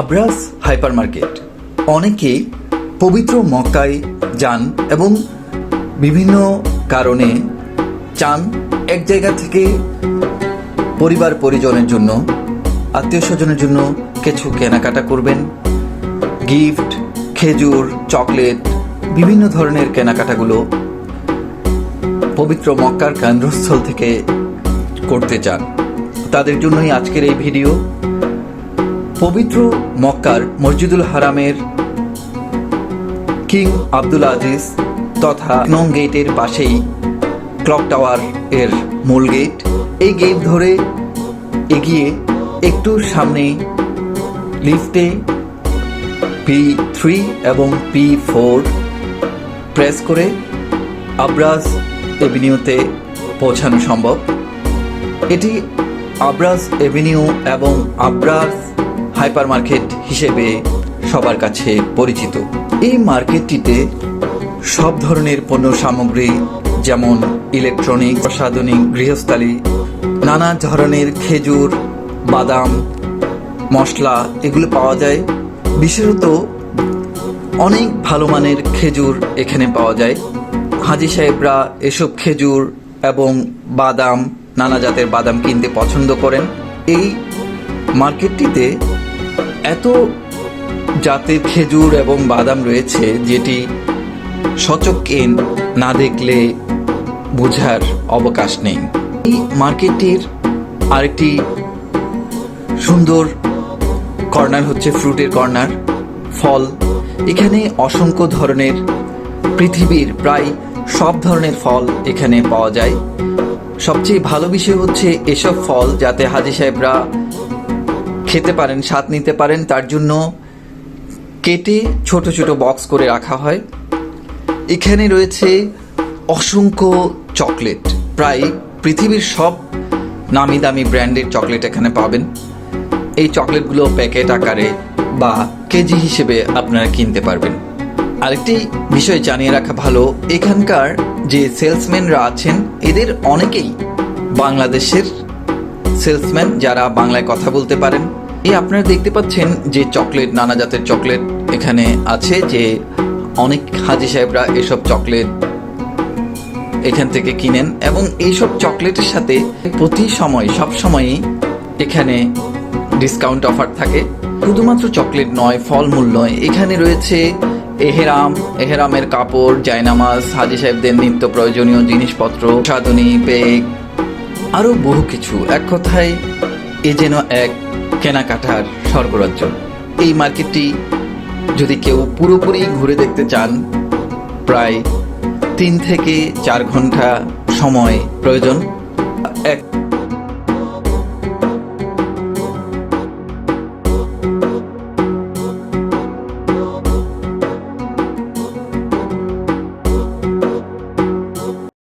আব্রাস hyper market অনেকেই পবিত্র মক্কায় যান এবং বিভিন্ন কারণে চান এক জায়গা থেকে পরিবার পরিজনের জন্য, আত্মীয় স্বজনের জন্য কিছু কেনাকাটা করবেন। গিফট, খেজুর, চকলেট, বিভিন্ন ধরনের কেনাকাটাগুলো পবিত্র মক্কার কেন্দ্রস্থল থেকে করতে চান। তাদের জন্যই আজকের এই ভিডিও। পবিত্র মক্কার মসজিদুল হারামের কিং আব্দুল আজিজ তথা নং গেটের পাশেই ক্লক টাওয়ার এর মূল গেট। এই গেট ধরে এগিয়ে একটু সামনে লিফটে পি থ্রি এবং পি ফোর প্রেস করে আব্রাজ এভিনিউতে পৌঁছানো সম্ভব। এটি আব্রাজ এভিনিউ এবং আব্রাজ হাইপার মার্কেট হিসেবে সবার কাছে পরিচিত। এই মার্কেটটিতে সব ধরনের পণ্য সামগ্রী যেমন ইলেকট্রনিক প্রসাধনিক গৃহস্থালী, নানা ধরনের খেজুর, বাদাম, মশলা এগুলো পাওয়া যায়। বিশেষত অনেক ভালো মানের খেজুর এখানে পাওয়া যায়। হাজি সাহেবরা এসব খেজুর এবং বাদাম, নানা জাতের বাদাম কিনতে পছন্দ করেন। এই মার্কেটটিতে এত জাতের খেজুর এবং বাদাম রয়েছে যেটি সচক্ষে না দেখলে বোঝার অবকাশ নেই। এই মার্কেটটির আরেকটি সুন্দর কর্নার হচ্ছে ফ্রুটের কর্নার, ফল। এখানে অসংখ্য ধরনের পৃথিবীর প্রায় সব ধরনের ফল এখানে পাওয়া যায়। সবচেয়ে ভালো বিষয় হচ্ছে এসব ফল যাতে হাজি সাহেবরা খেতে পারেন, স্বাদ নিতে পারেন, তার জন্য কেটে ছোট ছোট বক্স করে রাখা হয়। এখানে রয়েছে অসংখ্য চকলেট। প্রায় পৃথিবীর সব নামি দামি ব্র্যান্ডের চকলেট এখানে পাবেন। এই চকলেটগুলো প্যাকেট আকারে বা কেজি হিসেবে আপনারা কিনতে পারবেন। আরেকটি বিষয় জানিয়ে রাখা ভালো, এখানকার যে সেলসম্যানরা আছেন, এদের অনেকেই বাংলাদেশের সেলসম্যান যারা বাংলায় কথা বলতে পারেন। এই আপনারা দেখতে পাচ্ছেন যে চকলেট, নানা জাতের চকলেট এখানে আছে যে অনেক হাজি সাহেবরা এসব চকলেট এখান থেকে কিনেন এবং এইসব চকলেটের সাথে প্রতি সময়, সব সময়ই এখানে ডিসকাউন্ট অফার থাকে। শুধুমাত্র চকলেট নয়, ফলমূল নয়, এখানে রয়েছে এহেরাম, এহেরামের কাপড়, জায়নামাজ, হাজি সাহেবদের নিত্য প্রয়োজনীয় জিনিসপত্র, সাধনী, পেগ, আরও বহু কিছু। এক কথায়, এ যেন এক কেনাকাটার স্বর্গরাজ্য। এই মার্কেটটি যদি কেউ পুরোপুরি ঘুরে দেখতে চান, প্রায় তিন থেকে চার ঘণ্টা সময় প্রয়োজন।